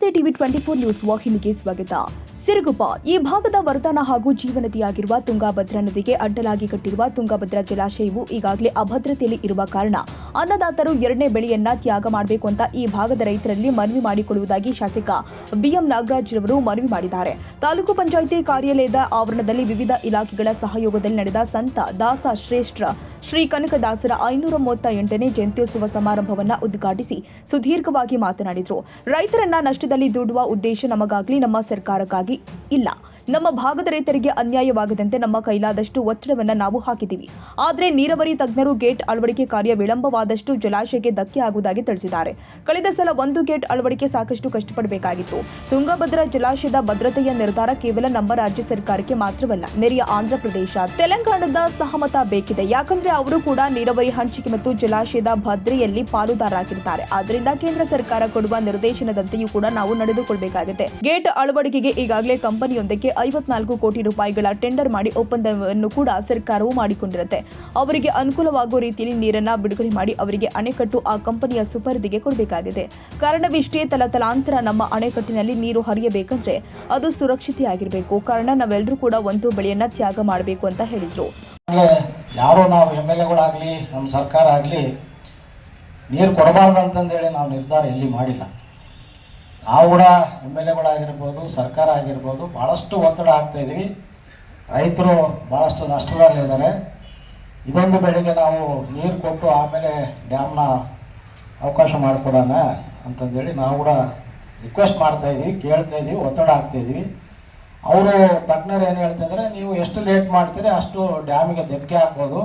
TV twenty four news ವಾಹಿನಿಗೆ ಸ್ವಾಗತ. ಸಿರುಗುಪ್ಪ, ಈ ಭಾಗದ ವರದಾನ ಹಾಗೂ ಜೀವನದಿಯಾಗಿರುವ ತುಂಗಾಭದ್ರಾ ನದಿಗೆ ಅಡ್ಡಲಾಗಿ ಕಟ್ಟಿರುವ ತುಂಗಾಭದ್ರಾ ಜಲಾಶಯವು ಈಗಾಗಲೇ ಅಭದ್ರತೆಯಲ್ಲಿ ಇರುವ ಕಾರಣ ಅನ್ನದಾತರು ಎರಡನೇ ಬೆಳೆಯನ್ನ ತ್ಯಾಗ ಮಾಡಬೇಕು ಅಂತ ಈ ಭಾಗದ ರೈತರಲ್ಲಿ ಮನವಿ ಮಾಡಿಕೊಳ್ಳುವುದಾಗಿ ಶಾಸಕ ಬಿಎಂ ನಾಗರಾಜ್ ರವರು ಮನವಿ ಮಾಡಿದ್ದಾರೆ. ತಾಲೂಕು ಪಂಚಾಯಿತಿ ಕಾರ್ಯಾಲಯದ ಆವರಣದಲ್ಲಿ ವಿವಿಧ ಇಲಾಖೆಗಳ ಸಹಯೋಗದಲ್ಲಿ ನಡೆದ ಸಂತ ದಾಸ ಶ್ರೇಷ್ಠ ಶ್ರೀ ಕನಕದಾಸರ ಐನೂರ ಮೂವತ್ತ ಎಂಟನೇ ಜಯಂತ್ಯೋತ್ಸವ ಸಮಾರಂಭವನ್ನ ಉದ್ಘಾಟಿಸಿ ಸುದೀರ್ಘವಾಗಿ ಮಾತನಾಡಿದರು. ರೈತರನ್ನ ನಷ್ಟದಲ್ಲಿ ದುಡುವ ಉದ್ದೇಶ ನಮಗಾಗ್ಲಿ ನಮ್ಮ ಸರ್ಕಾರಕ್ಕಾಗಿ ಇಲ್ಲ. ನಮ್ಮ ಭಾಗದ ರೈತರಿಗೆ ಅನ್ಯಾಯವಾಗದಂತೆ ನಮ್ಮ ಕೈಲಾದಷ್ಟು ಒತ್ತಡವನ್ನ ನಾವು ಹಾಕಿದ್ದೀವಿ. ಆದರೆ ನೀರಾವರಿ ತಜ್ಞರು ಗೇಟ್ ಅಳವಡಿಕೆ ಕಾರ್ಯ ವಿಳಂಬವಾದಷ್ಟು ಜಲಾಶಯಕ್ಕೆ ಧಕ್ಕೆ ಆಗುವುದಾಗಿ ತಿಳಿಸಿದ್ದಾರೆ. ಕಳೆದ ಸಲ ಒಂದು ಗೇಟ್ ಅಳವಡಿಕೆ ಸಾಕಷ್ಟು ಕಷ್ಟಪಡಬೇಕಾಗಿತ್ತು. ತುಂಗಭದ್ರಾ ಜಲಾಶಯದ ಭದ್ರತೆಯ ನಿರ್ಧಾರ ಕೇವಲ ನಮ್ಮ ರಾಜ್ಯ ಸರ್ಕಾರಕ್ಕೆ ಮಾತ್ರವಲ್ಲ, ನೆರೆಯ ಆಂಧ್ರಪ್ರದೇಶ ತೆಲಂಗಾಣದ ಸಹಮತ ಬೇಕಿದೆ. ಯಾಕಂದ್ರೆ ಅವರು ಕೂಡ ನೀರಾವರಿ ಹಂಚಿಕೆ ಮತ್ತು ಜಲಾಶಯದ ಭದ್ರೆಯಲ್ಲಿ ಪಾಲುದಾರರಾಗಿರ್ತಾರೆ ಆದ್ದರಿಂದ ಕೇಂದ್ರ ಸರ್ಕಾರ ಕೊಡುವ ನಿರ್ದೇಶನದಂತೆಯೂ ಕೂಡ ನಾವು ನಡೆದುಕೊಳ್ಬೇಕಾಗುತ್ತೆ. ಗೇಟ್ ಅಳವಡಿಕೆಗೆ ಈಗಾಗಲೇ ಕಂಪನಿಯೊಂದಕ್ಕೆ ಐವತ್ನಾಲ್ಕು ಕೋಟಿ ರೂಪಾಯಿಗಳ ಟೆಂಡರ್ ಮಾಡಿ ಒಪ್ಪಂದವನ್ನು ಕೂಡ ಸರ್ಕಾರವು ಮಾಡಿಕೊಂಡಿರುತ್ತೆ. ಅವರಿಗೆ ಅನುಕೂಲವಾಗುವ ರೀತಿಯಲ್ಲಿ ನೀರನ್ನ ಬಿಡುಗಡೆ ಮಾಡಿ ಅವರಿಗೆ ಅಣೆಕಟ್ಟು ಆ ಕಂಪನಿಯ ಸುಪರ್ದಿಗೆ ಕೊಡಬೇಕಾಗಿದೆ. ಕಾರಣವಿಷ್ಟೇ, ತಲತಲಾಂತರ ನಮ್ಮ ಅಣೆಕಟ್ಟಿನಲ್ಲಿ ನೀರು ಹರಿಯಬೇಕಂದ್ರೆ ಅದು ಸುರಕ್ಷತೆಯಾಗಿರಬೇಕು. ಕಾರಣ, ನಾವೆಲ್ಲರೂ ಕೂಡ ಒಂದು ಬೆಳೆಯನ್ನ ತ್ಯಾಗ ಮಾಡಬೇಕು ಅಂತ ಹೇಳಿದ್ರು. ಯಾರೋ ನಾವು ಎಂ ಎಲ್ ಎಗಳಾಗಲಿ ನಮ್ಮ ಸರ್ಕಾರ ಆಗಲಿ ನೀರು ಕೊಡಬಾರ್ದು ಅಂತಂದೇಳಿ ನಾವು ನಿರ್ಧಾರ ಎಲ್ಲಿ ಮಾಡಿಲ್ಲ. ನಾವು ಕೂಡ ಎಂ ಎಲ್ ಎಗಳಾಗಿರ್ಬೋದು, ಸರ್ಕಾರ ಆಗಿರ್ಬೋದು ಭಾಳಷ್ಟು ಒತ್ತಡ ಹಾಕ್ತಾಯಿದ್ದೀವಿ ರೈತರು ಭಾಳಷ್ಟು ನಷ್ಟದಲ್ಲಿದ್ದಾರೆ ಇದೊಂದು ಬೆಳೆಗೆ ನಾವು ನೀರು ಕೊಟ್ಟು ಆಮೇಲೆ ಡ್ಯಾಮ್ನ ಅವಕಾಶ ಮಾಡಿಕೊಡೋಣ ಅಂತಂದೇಳಿ ನಾವು ಕೂಡ ರಿಕ್ವೆಸ್ಟ್ ಮಾಡ್ತಾಯಿದ್ದೀವಿ ಕೇಳ್ತಾಯಿದ್ದೀವಿ ಒತ್ತಡ ಹಾಕ್ತಾಯಿದ್ದೀವಿ ಅವರು ತಜ್ಞರು ಏನು ಹೇಳ್ತಿದ್ರೆ ನೀವು ಎಷ್ಟು ಲೇಟ್ ಮಾಡ್ತೀರಿ ಅಷ್ಟು ಡ್ಯಾಮಿಗೆ ಧಕ್ಕೆ ಹಾಕ್ಬೋದು.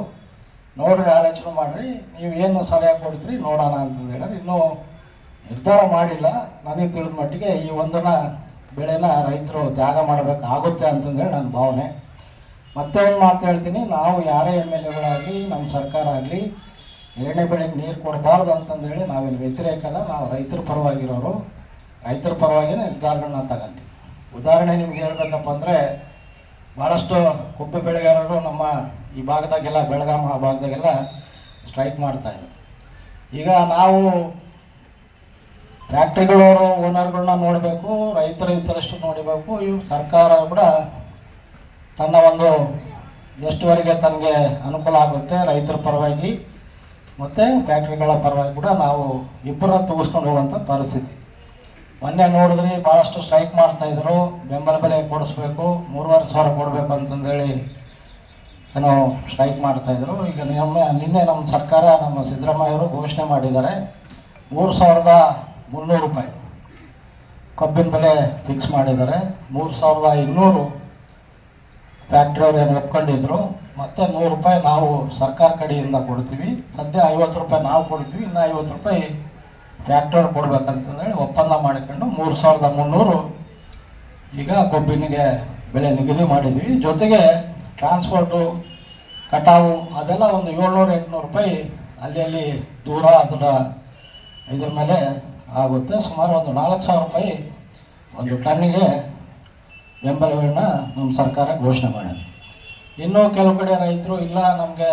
ನೋಡ್ರಿ, ಆಲೋಚನೆ ಮಾಡಿರಿ, ನೀವು ಏನು ಸಲಹೆ ಕೊಡ್ತೀರಿ ನೋಡೋಣ ಅಂತಂದು ಹೇಳಿದ್ರೆ ಇನ್ನೂ ನಿರ್ಧಾರ ಮಾಡಿಲ್ಲ. ನನಗೆ ತಿಳಿದ ಮಟ್ಟಿಗೆ ಈ ಒಂದನ ಬೆಳೆನ ರೈತರು ತ್ಯಾಗ ಮಾಡಬೇಕಾಗುತ್ತೆ ಅಂತಂದೇಳಿ ನನ್ನ ಭಾವನೆ. ಮತ್ತೆ ಒಂದು ಮಾತು ಹೇಳ್ತೀನಿ, ನಾವು ಯಾರೇ ಎಂ ಎಲ್ ಎಗಳಾಗಲಿ ನಮ್ಮ ಸರ್ಕಾರ ಆಗಲಿ, ಎರಡನೇ ಬೆಳೆಗೆ ನೀರು ಕೊಡಬಾರ್ದು ಅಂತಂದೇಳಿ ನಾವೇನು ವ್ಯತಿರೇಕ ಅಲ್ಲ, ನಾವು ರೈತರ ಪರವಾಗಿರೋರು. ರೈತರ ಪರವಾಗಿ ನಿರ್ಧಾರಗಳನ್ನ ತಗಂತೀವಿ. ಉದಾಹರಣೆ ನಿಮ್ಗೆ ಹೇಳ್ಬೇಕಪ್ಪ ಅಂದರೆ ಭಾಳಷ್ಟು ಕೊಬ್ಬು ಬೆಳೆಗಾರರು ನಮ್ಮ ಈ ಭಾಗದಾಗೆಲ್ಲ ಬೆಳಗಾಮ ಭಾಗದಾಗೆಲ್ಲ ಸ್ಟ್ರೈಕ್ ಮಾಡ್ತಾಯಿದ್ರು ಈಗ ನಾವು ಫ್ಯಾಕ್ಟ್ರಿಗಳವರು ಓನರ್ಗಳನ್ನ ನೋಡಬೇಕು, ರೈತರ ಹಿತರಷ್ಟು ನೋಡಬೇಕು. ಇವು ಸರ್ಕಾರ ಕೂಡ ತನ್ನ ಒಂದು ಎಷ್ಟುವರೆಗೆ ತನಗೆ ಅನುಕೂಲ ಆಗುತ್ತೆ ರೈತರ ಪರವಾಗಿ, ಮತ್ತು ಫ್ಯಾಕ್ಟ್ರಿಗಳ ಪರವಾಗಿ ಕೂಡ ನಾವು ಇಬ್ಬರ ತೂಗಿಸ್ಕೊಂಡು ಹೋಗುವಂಥ ಪರಿಸ್ಥಿತಿ. ಮೊನ್ನೆ ನೋಡಿದ್ರಿ ಭಾಳಷ್ಟು ಸ್ಟ್ರೈಕ್ ಮಾಡ್ತಾಯಿದ್ರು ಬೆಂಬಲ ಬೆಲೆ ಕೊಡಿಸ್ಬೇಕು. ಮೂರುವರೆ ಸಾವಿರ ಕೊಡಬೇಕು ಅಂತಂದೇಳಿ ಏನೋ ಸ್ಟ್ರೈಕ್ ಮಾಡ್ತಾಯಿದ್ರು ಈಗ ನಿಮ್ಮ, ನಿನ್ನೆ ನಮ್ಮ ಸರ್ಕಾರ, ನಮ್ಮ ಸಿದ್ದರಾಮಯ್ಯವರು ಘೋಷಣೆ ಮಾಡಿದ್ದಾರೆ. ಮೂರು ಸಾವಿರದ ಮುನ್ನೂರು ರೂಪಾಯಿ. ಕಬ್ಬಿನ ಬೆಲೆ ಫಿಕ್ಸ್ ಮಾಡಿದ್ದಾರೆ. ಮೂರು ಸಾವಿರದ ಇನ್ನೂರು ಫ್ಯಾಕ್ಟ್ರಿಯವ್ರು ಏನು ಒಪ್ಕೊಂಡಿದ್ರು. ಮತ್ತು ನೂರು ರೂಪಾಯಿ ನಾವು ಸರ್ಕಾರ ಕಡೆಯಿಂದ ಕೊಡ್ತೀವಿ. ಸದ್ಯ ಐವತ್ತು ರೂಪಾಯಿ ನಾವು ಕೊಡ್ತೀವಿ. ಇನ್ನು ಐವತ್ತು ರೂಪಾಯಿ ಫ್ಯಾಕ್ಟ್ರಿಯವ್ರು ಕೊಡ್ಬೇಕಂತಂದೇಳಿ ಒಪ್ಪಂದ ಮಾಡಿಕೊಂಡು ಮೂರು ಸಾವಿರದ ಮುನ್ನೂರು ಈಗ ಕೊಬ್ಬಿನಿಗೆ ಬೆಲೆ ನಿಗದಿ ಮಾಡಿದ್ವಿ. ಜೊತೆಗೆ ಟ್ರಾನ್ಸ್ಪೋರ್ಟು ಕಟಾವು ಅದೆಲ್ಲ ಒಂದು ಏಳ್ನೂರು ಎಂಟುನೂರು ರೂಪಾಯಿ ಅಲ್ಲಿ ಅಲ್ಲಿ ದೂರ ಅದರ ಇದ್ರ ಮೇಲೆ ಆಗುತ್ತೆ. ಸುಮಾರು ಒಂದು ನಾಲ್ಕು ಸಾವಿರ ರೂಪಾಯಿ ಒಂದು ಟನ್ನಿಗೆ ಬೆಂಬಲಗಳನ್ನ ನಮ್ಮ ಸರ್ಕಾರ ಘೋಷಣೆ ಮಾಡಿದೆ. ಇನ್ನೂ ಕೆಲವು ಕಡೆ ರೈತರು, ಇಲ್ಲ, ನಮಗೆ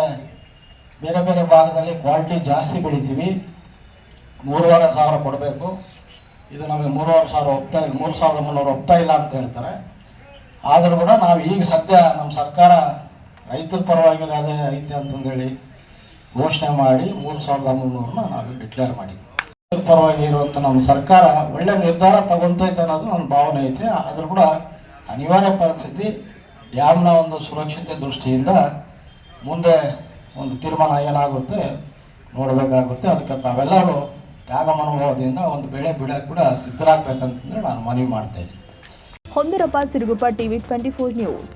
ಬೇರೆ ಬೇರೆ ಭಾಗದಲ್ಲಿ ಕ್ವಾಲಿಟಿ ಜಾಸ್ತಿ ಬೆಳಿತೀವಿ. ಮೂರುವರೆ ಸಾವಿರ ಕೊಡಬೇಕು. ಇದು ನಮಗೆ ಮೂರುವರೆ ಸಾವಿರ ಒಪ್ತಾ ಇಲ್ಲ, ಮೂರು ಸಾವಿರದ ಮುನ್ನೂರು ಒಪ್ತಾ ಇಲ್ಲ ಅಂತ ಹೇಳ್ತಾರೆ. ಆದರೂ ಕೂಡ ನಾವು ಈಗ ಸದ್ಯ ನಮ್ಮ ಸರ್ಕಾರ ರೈತರ ಪರವಾಗಿರೋದೇ ಐತೆ ಅಂತಂದೇಳಿ ಘೋಷಣೆ ಮಾಡಿ ಮೂರು ಸಾವಿರದ ಮುನ್ನೂರನ್ನ ನಾವು ಡಿಕ್ಲೇರ್ ಮಾಡಿದ್ವಿ. ಪರವಾಗಿ ಇರುವಂತ ನಮ್ಮ ಸರ್ಕಾರ ಒಳ್ಳೆ ನಿರ್ಧಾರ ತಗೊಂತೈತೆ ಅನ್ನೋದು ನನ್ನ ಭಾವನೆ ಐತೆ. ಆದರೂ ಕೂಡ ಅನಿವಾರ್ಯ ಪರಿಸ್ಥಿತಿ, ಡ್ಯಾಮ್ನ ಒಂದು ಸುರಕ್ಷತೆ ದೃಷ್ಟಿಯಿಂದ ಮುಂದೆ ಒಂದು ತೀರ್ಮಾನ ಏನಾಗುತ್ತೆ ನೋಡಬೇಕಾಗುತ್ತೆ. ಅದಕ್ಕೆ ತಾವೆಲ್ಲರೂ ತ್ಯಾಗ ಮನೋಭಾವದಿಂದ ಒಂದು ಬೆಳೆ ಬಿಡಕ್ಕೆ ಕೂಡ ಸಿದ್ಧರಾಗಬೇಕಂತಂದ್ರೆ ನಾನು ಮನವಿ ಮಾಡ್ತೇನೆ ಹೊಂದಿರಪ್ಪ Siruguppa TV twenty four news.